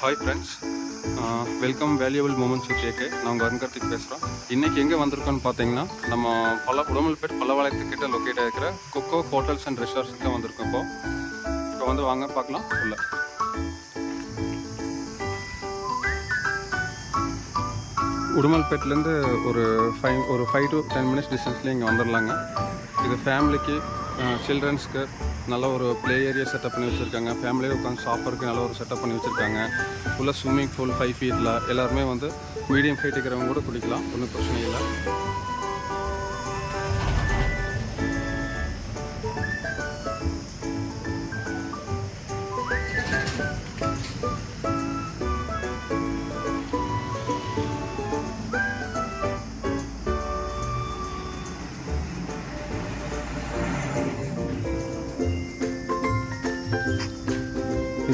Hi friends welcome valuable moments கேக்கு நான் உங்கள் அருண் பேசுகிறோம் இன்றைக்கி எங்கே வந்திருக்கோன்னு பார்த்தீங்கன்னா நம்ம பல உடம்புல்பேட் பல்லவாளையத்துக்கிட்ட லொக்கேட் ஆகிருக்கிற கொக்கோ ஹோட்டல்ஸ் அண்ட் ரெஸ்டாரண்ட்ஸ்க்கு வந்திருக்கோம் இப்போ. இப்போ வந்து வாங்க பார்க்கலாம். உள்ள. உடுமல்பேட்லேருந்து ஒரு ஃபைவ் ஒரு ஃபைவ் டு டென் மினிட்ஸ் டிஸ்டன்ஸ்லேயே இங்கே வந்துடலாங்க இது ஃபேமிலிக்கு சில்ட்ரன்ஸ்க்கு நல்ல ஒரு ப்ளே ஏரியா செட்டப் பண்ணி வச்சுருக்காங்க. ஃபேமிலியாக உட்காந்து சாப்பிட்றதுக்கு நல்ல ஒரு செட்டப் பண்ணி வச்சுருக்காங்க. ஃபுல்லாக ஸ்விம்மிங் பூல் ஃபைவ் ஃபீட்டில் எல்லாருமே வந்து மீடியம் ஹைட் இருக்கிறவங்க கூட குடிக்கலாம் ஒன்றும் பிரச்சனை இல்லை.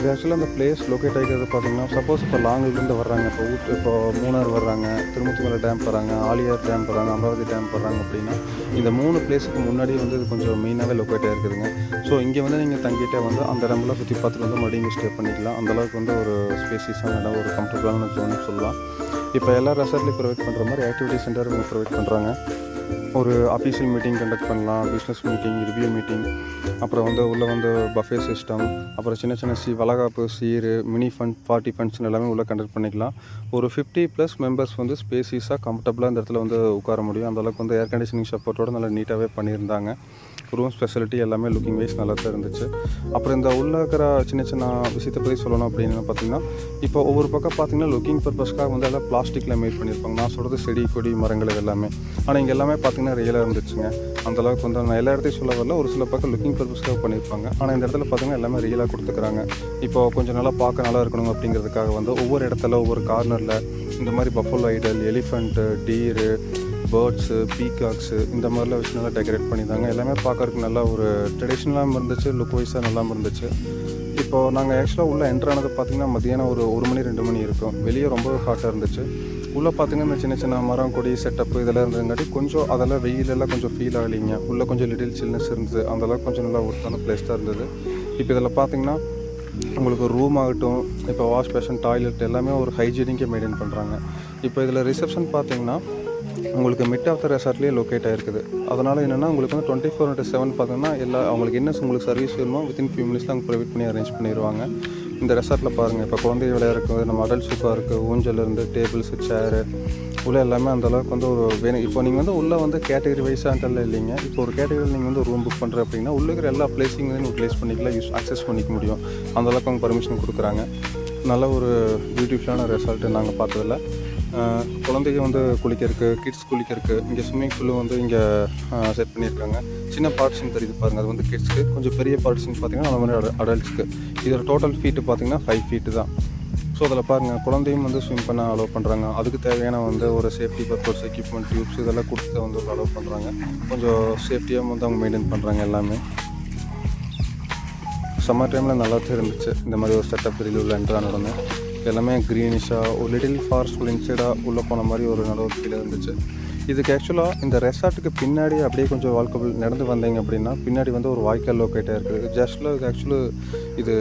இது ஆக்சுவலாக அந்த பிளேஸ் லொக்கேட் ஆகிக்கிறது பார்த்தீங்கன்னா சப்போஸ் இப்போ லாங்கிலேருந்து வர்றாங்க. இப்போ ஊட் இப்போ மூணார் வர்றாங்க திருமுத்திமலை டேம் போகிறாங்க ஆலியார் டேம் போகிறாங்க அமராவதி டேம் போகிறாங்க அப்படின்னா இந்த மூணு பிளேஸுக்கு முன்னாடி வந்து இது கொஞ்சம் மெயினாகவே லொக்கேட் ஆகிருக்குதுங்க ஸோ இங்கே வந்து நீங்கள் தங்கிட்டே வந்து அந்த இடம்லாம் சுற்றி பார்த்துட்டு வந்து மறுபடியும் ஸ்டே பண்ணிக்கலாம். அந்தளவுக்கு வந்து ஒரு ஸ்பேசிஸான இடம் ஒரு கம்ஃபர்டபுளான ஜோன்னு சொல்லலாம். இப்போ எல்லா ரெசார்ட்லேயும் ப்ரொவைட் பண்ணுற மாதிரி ஆக்டிவிட்டி சென்டர் இவங்க ப்ரொவைட் பண்ணுறாங்க ஒரு அஃபீஷியல் மீட்டிங் கண்டக்ட் பண்ணலாம் பிஸ்னஸ் மீட்டிங் ரிவ்யூ மீட்டிங் அப்புறம் வந்து உள்ளே வந்து பஃபே சிஸ்டம் அப்புறம் சின்ன சின்ன சி வளகாப்பு சீரு மினி ஃபண்ட் பார்ட்டி ஃபண்ட்ஸ்னு எல்லாமே உள்ளே கண்டக்ட் பண்ணிக்கலாம். ஒரு ஃபிஃப்டி ப்ளஸ் மெம்பர்ஸ் வந்து ஸ்பேசிஸாக கம்ஃபர்டபுளாக இந்த இடத்துல வந்து உட்கார முடியும். அந்தளவுக்கு வந்து ஏர் கண்டிஷனிங் சப்போர்ட்டோடு நல்லா நீட்டாகவே பண்ணியிருந்தாங்க. ரூம் ஸ்பெஷலிட்டி எல்லாமே லுக்கிங் வைஸ் நல்லா தான் இருந்துச்சு. அப்புறம் இந்த உள்ள இருக்கிற சின்ன சின்ன விஷயத்தை பற்றி சொல்லணும் அப்படின்னு பார்த்தீங்கன்னா இப்போ ஒவ்வொரு பக்கம் பார்த்தீங்கன்னா லுக்கிங் பர்பஸ்க்காக வந்து எல்லாம் பிளாஸ்டிக்கில் மேட் பண்ணியிருப்பாங்க. நான் சொல்கிறது செடி கொடி மரங்கள் இது எல்லாமே. ஆனால் இங்கே எல்லாமே பார்த்தீங்கன்னா ரியலாக இருந்துச்சுங்க. அந்த அளவுக்கு வந்து நான் எல்லா இடத்தையும் சொல்ல வரல. ஒரு சில பக்கம் லுக்கிங் பர்பஸ்க்காக பண்ணியிருப்பாங்க. ஆனால் இந்த இடத்துல பார்த்தீங்கன்னா எல்லாமே ரியலாக கொடுத்துக்கிறாங்க. இப்போ கொஞ்சம் நல்லா பார்க்க நல்லா இருக்கணும் அப்படிங்கிறதுக்காக வந்து ஒவ்வொரு இடத்துல ஒவ்வொரு கார்னரில் இந்த மாதிரி buffalo idol elephant deer birds peacocks இந்த மாதிரிலாம் வச்சு நல்லா டெக்கரேட் பண்ணியிருந்தாங்க. எல்லாமே பார்க்கறதுக்கு நல்லா ஒரு ட்ரெடிஷ்னலாகவும் இருந்துச்சு லுக் வைஸாக நல்லாவும் இருந்துச்சு. இப்போது நாங்கள் ஆக்சுவலாக உள்ளே என்ட்ரு ஆனது பார்த்திங்கன்னா மதியானம் ஒரு ஒரு மணி ரெண்டு மணி இருக்கும். வெளியே ரொம்ப ஹாட்டாக இருந்துச்சு. உள்ளே பார்த்தீங்கன்னா இந்த சின்ன சின்ன மரம் கொடி செட்டப்பு இதெல்லாம் இருந்ததுங்காட்டி கொஞ்சம் அதெல்லாம் வெயிலெல்லாம் கொஞ்சம் ஃபீல் ஆகலைங்க. உள்ளே கொஞ்சம் லிட்டில் சில்னஸ் இருந்தது. அதெல்லாம் கொஞ்சம் நல்லா ஒருத்தான பிளேஸ் தான் இருந்தது. இப்போ இதில் பார்த்தீங்கன்னா உங்களுக்கு ரூம் ஆகட்டும் இப்போ வாஷ் பேஷன் டாய்லெட் எல்லாமே ஒரு ஹைஜீனிக்கே மெயின்டைன் பண்ணுறாங்க இப்போ இதில் ரிசப்ஷன் பார்த்திங்கன்னா உங்களுக்கு மிட் ஆஃப் த ரெசார்ட்லேயே லொக்கேட் ஆகிருக்குது அதனால் என்னென்னா உங்களுக்கு வந்து டுவெண்ட்டி ஃபோர் இன்ட்டு செவன் பார்த்தீங்கன்னா எல்லா அவங்களுக்கு என்ன உங்களுக்கு சர்வீஸ் வேணுமோ வித்தின் ஃபியூ மினிட்ஸில் அவங்க ப்ரொவைட் பண்ணி அரேஞ்ச் பண்ணிடுவாங்க இந்த ரெசார்ட்டில் பாருங்கள் இப்போ குழந்தை விளையாட இருக்குது நம்ம அடல்ட் சூப்பாக இருக்குது ஊஞ்சல் இருந்து டேபிள்ஸு சேரு உள்ளே எல்லாமே அந்தளவுக்கு வந்து ஒரு வேணும். இப்போ நீங்கள் வந்து உள்ளே வந்து கேட்டகரி வைஸான்ட்டெல்லாம் இல்லைங்க. இப்போ ஒரு கேட்டகரியில் நீங்கள் வந்து ரூம் புக் பண்ணுற அப்படின்னா உள்ளே இருக்கிற எல்லா பிளேஸிங் வந்து நீங்கள் ப்ளேஸ் பண்ணிக்கலாம் யூஸ் அக்சஸ் பண்ணிக்க முடியும். அந்தளவுக்கு அவங்க பர்மிஷன் கொடுக்குறாங்க. நல்ல ஒரு பியூட்டிஃபுல்லான ரெசார்ட்டு நாங்கள் பார்த்ததில்ல. குழந்தைங்க வந்து குளிக்கிறதுக்கு கிட்ஸ் குளிக்கிறதுக்கு இங்கே ஸ்விம்மிங் பூலும் வந்து இங்கே செட் பண்ணியிருக்காங்க. சின்ன பார்ட்ஸ்னு தெரியுது பாருங்கள் அது வந்து கிட்ஸ்க்கு கொஞ்சம் பெரிய பார்ட்ஸ்னு பார்த்தீங்கன்னா அந்த மாதிரி அடல்ட்ஸ்க்கு இதோட டோட்டல் ஃபீட்டு பார்த்தீங்கன்னா ஃபைவ் ஃபீட்டு தான். ஸோ அதில் பாருங்கள் குழந்தையும் வந்து ஸ்விம் பண்ண அலோவ் பண்ணுறாங்க அதுக்கு தேவையான வந்து ஒரு சேஃப்டி பர்பஸ் எக்யூப்மெண்ட் டியூப்ஸ் இதெல்லாம் கொடுத்து வந்து அலோவ் பண்ணுறாங்க கொஞ்சம் சேஃப்டியாக வந்து அவங்க மெயின்டைன் பண்ணுறாங்க எல்லாமே. சம்மர் டைமில் நல்லா தான் இருந்துச்சு இந்த மாதிரி ஒரு செட்டப் வெளியில் உள்ள என்ட்ரான நடந்தேன் எல்லாமே க்ரீனிஷாக ஒரு லிட்டில் ஃபாரஸ்ட் இன்சைடாக உள்ளே போன மாதிரி ஒரு நல்ல ஒரு ஃபீல் இருந்துச்சு. இதுக்கு ஆக்சுவலாக இந்த ரெசார்ட்டுக்கு பின்னாடி அப்படியே கொஞ்சம் வால்கபிள் நடந்து வந்தீங்க அப்படின்னா பின்னாடி வந்து ஒரு வாய்க்கால் லொக்கேட் ஆகிருக்குது ஜஸ்ட்டில் இது ஆக்சுவலு இது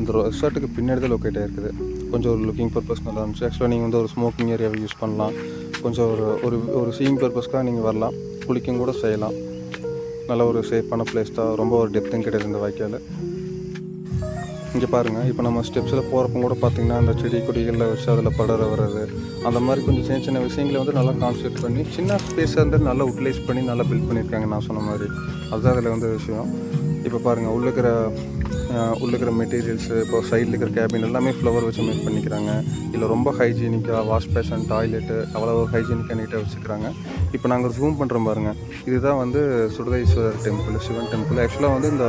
இந்த ரெசார்ட்டுக்கு பின்னாடி தான் லொக்கேட் ஆகிருக்குது கொஞ்சம் ஒரு லுக்கிங் பர்பஸ் நல்லா இருந்துச்சு. ஆக்சுவலாக நீங்கள் வந்து ஒரு ஸ்மோக்கிங் ஏரியாவை யூஸ் பண்ணலாம். கொஞ்சம் ஒரு ஒரு ஒரு சீயிங் பர்பஸ்க்காக நீங்கள் வரலாம். குளிக்கும் கூட செய்யலாம். நல்ல ஒரு சேஃபான பிளேஸ் தான். ரொம்ப ஒரு டெப்த்தும் கிடையாது இந்த வாய்க்கால். இங்கே பாருங்கள் இப்போ நம்ம ஸ்டெப்ஸில் போகிறப்ப கூட பார்த்திங்கன்னா அந்த செடி கொடிகளில் வச்சு அதில் படர வர்றது அந்த மாதிரி கொஞ்சம் சின்ன சின்ன விஷயங்களை வந்து நல்லா கான்சென்ட்ரேட் பண்ணி சின்ன ஸ்பேஸாக இருந்து நல்லா யூட்டிலைஸ் பண்ணி நல்லா பில்ட் பண்ணியிருக்காங்க நான் சொன்ன மாதிரி. அதுதான் அதில் வந்து விஷயம். இப்போ பாருங்கள் உள்ளுக்கிற இருக்கிற இருக்கிற மெட்டீரியல்ஸு இப்போ சைடில் இருக்கிற கேபின் எல்லாமே ஃப்ளவர் வச்சு மேக் பண்ணிக்கிறாங்க. இல்லை ரொம்ப ஹைஜீனிக்காக வாஷ் பேஷன் டாய்லெட்டு அவ்வளோ ஒரு ஹைஜீனிக்காக நீட்டாக வச்சுக்கிறாங்க. இப்போ நாங்கள் ஜூம் பண்ணுறோம் பாருங்கள் இதுதான் வந்து சுடதீஸ்வரர் டெம்பிள் சிவன் டெம்பிள் ஆக்சுவலாக வந்து இந்த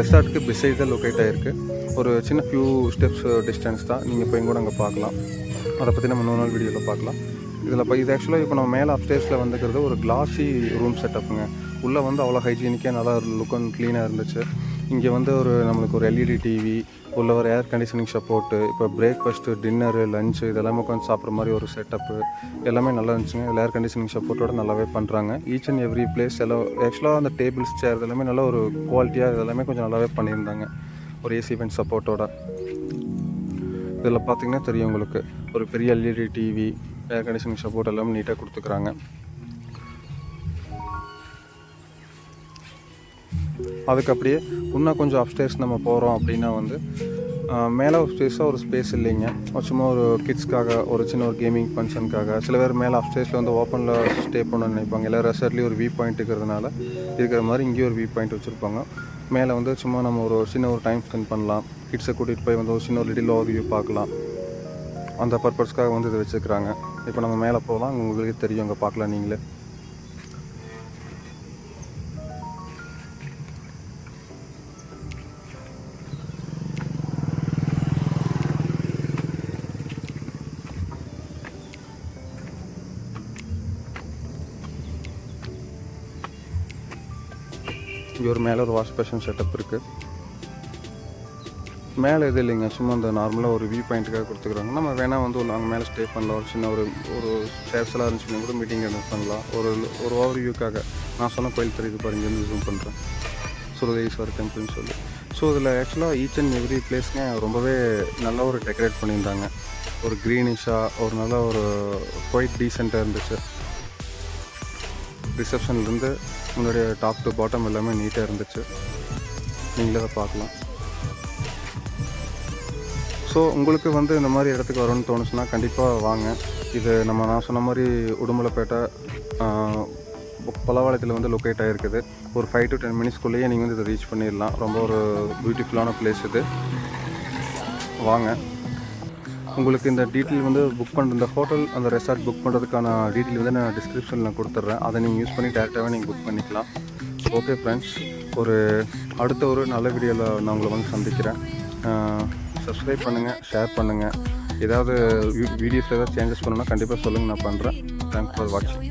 ரெசார்ட்டுக்கு பிசைட் தான் லொக்கேட் ஆகிருக்கு ஒரு சின்ன ஃபியூ ஸ்டெப்ஸ் டிஸ்டன்ஸ் தான். நீங்கள் இப்போ கூட அங்கே பார்க்கலாம். அதை பற்றி நம்ம நூறு நாள் வீடியோவில் பார்க்கலாம். இதில் இப்போ இது ஆக்சுவலாக இப்போ நம்ம மேலே அப்டேஸில் வந்துக்கிறது ஒரு கிளாஸி ரூம் செட்டப்புங்க உள்ளே வந்து அவ்வளோ ஹைஜீனிக்காக நல்லா லுக் அண்ட் க்ளீனாக இருந்துச்சு. இங்கே வந்து ஒரு நம்மளுக்கு ஒரு எல்இடி டிவி உள்ள ஒரு ஏர் கண்டிஷனிங் சப்போர்ட்டு இப்போ பிரேக்ஃபாஸ்ட்டு டின்னரு லஞ்சு இதெல்லாமே உட்காந்து சாப்பிட்ற மாதிரி ஒரு செட்டப்பு எல்லாமே நல்லா இருந்துச்சுங்க. இதில் ஏர் கண்டிஷனிங் சப்போர்ட்டோட நல்லாவே பண்ணுறாங்க ஈச் அண்ட் எவ்ரி பிளேஸ் எல்லாம் ஆக்சுவலாக அந்த டேபிள்ஸ் சேர் இதெல்லாமே நல்ல ஒரு குவாலிட்டியாக இதெல்லாமே கொஞ்சம் நல்லாவே பண்ணியிருந்தாங்க. ஒரு ஏசி வெண்ட் சப்போர்ட்டோட இதில் பார்த்தீங்கன்னா தெரியும் உங்களுக்கு. ஒரு பெரிய LED TV air conditioning support எல்லாமே நீட்டாக கொடுத்துக்குறாங்க. அதுக்கு அப்படியே இன்னும் கொஞ்சம் அப்ஸ்டேர்ஸ் நம்ம போகிறோம் அப்படின்னா வந்து மேலே ஸ்பேஸாக ஒரு ஸ்பேஸ் இல்லைங்க. ஒரு சும்மா ஒரு கிட்ஸ்க்காக ஒரு சின்ன ஒரு கேமிங் ஃபங்க்ஷனுக்காக சில பேர் மேலே அப்ஸ்டேஸில் வந்து ஓப்பனில் ஸ்டே பண்ணணும்னு நினைப்பாங்க. எல்லா ரெசார்ட்லேயும் ஒரு வியூ பாயிண்ட் இருக்கிறதுனால இருக்கிற மாதிரி இங்கேயும் ஒரு வியூ பாயிண்ட் வச்சுருப்பாங்க. மேலே வந்து சும்மா நம்ம ஒரு சின்ன ஒரு டைம் ஸ்பெண்ட் பண்ணலாம். கிட்ஸை கூட்டிகிட்டு போய் வந்து ஒரு சின்ன ஒரு லிட்டில் ஓவர் வியூ பார்க்கலாம். அந்த பர்பஸ்க்காக வந்து இதை வச்சுருக்குறாங்க. இப்போ நம்ம மேலே போகலாம். உங்களுக்கே தெரியும். அங்கே பார்க்கலாம் நீங்களே. இங்கே ஒரு மேலே ஒரு வாஷ் பேஷன் செட்டப் இருக்குது மேலே இது இல்லைங்க சும்மா இந்த நார்மலாக ஒரு வியூ பாயிண்ட்டுக்காக கொடுத்துக்குறாங்க. நம்ம வேணால் வந்து ஒரு நாங்கள் மேலே ஸ்டே பண்ணலாம். ஒரு சின்ன ஒரு ஒரு சேர்ஸ் இருந்துச்சுன்னா கூட மீட்டிங் அட்டன் பண்ணலாம். ஒரு ஒரு ஓவர் வியூக்காக நான் சொன்ன கோயில் தெரியுது பாருங்க இருந்து ஜூம் பண்ணுறேன் சுரதேஸ்வர் டெம்பிள்னு சொல்லி. ஸோ இதில் ஆக்சுவலாக ஈச் அண்ட் எவ்ரி பிளேஸ்ங்க ரொம்பவே நல்ல ஒரு டெக்கரேட் பண்ணியிருந்தாங்க. ஒரு க்ரீனிஷாக ஒரு நல்ல ஒரு குவைட் டீசெண்டாக இருந்துச்சு. ரிசப்ஷன்லேருந்து உங்களுடைய டாப் டு பாட்டம் எல்லாமே நீட்டாக இருந்துச்சு. நீங்களே அதை பார்க்கலாம். ஸோ உங்களுக்கு வந்து இந்த மாதிரி இடத்துக்கு வரணும்னு தோணுச்சுன்னா கண்டிப்பாக வாங்க. இது நம்ம நான் சொன்ன மாதிரி உடுமலைப்பேட்டை பலவாளத்தில் வந்து லொக்கேட் ஆகிருக்குது ஒரு ஃபைவ் டு டென் மினிட்ஸ்க்குள்ளேயே நீங்கள் வந்து இதை ரீச் பண்ணிடலாம். ரொம்ப ஒரு பியூட்டிஃபுல்லான பிளேஸ் இது. வாங்க. உங்களுக்கு இந்த டீட்டெயில் வந்து புக் பண்ணுற இந்த ஹோட்டல் அந்த ரெசார்ட் புக் பண்ணுறதுக்கான டீட்டெயில் வந்து நான் டிஸ்கிரிப்ஷனில் கொடுத்துட்றேன் அதை நீங்கள் யூஸ் பண்ணி டேரெக்டாகவே நீங்கள் புக் பண்ணிக்கலாம். ஓகே ஃப்ரெண்ட்ஸ் ஒரு அடுத்த ஒரு நல்ல வீடியோவில் நான் உங்களை வந்து சந்திக்கிறேன். சப்ஸ்கிரைப் பண்ணுங்கள் ஷேர் பண்ணுங்கள் ஏதாவது வீடியோஸில் ஏதாவது சேஞ்சஸ் பண்ணணும்னா கண்டிப்பாக சொல்லுங்கள் நான் பண்ணுறேன் தேங்க்ஸ் ஃபார் வாட்சிங்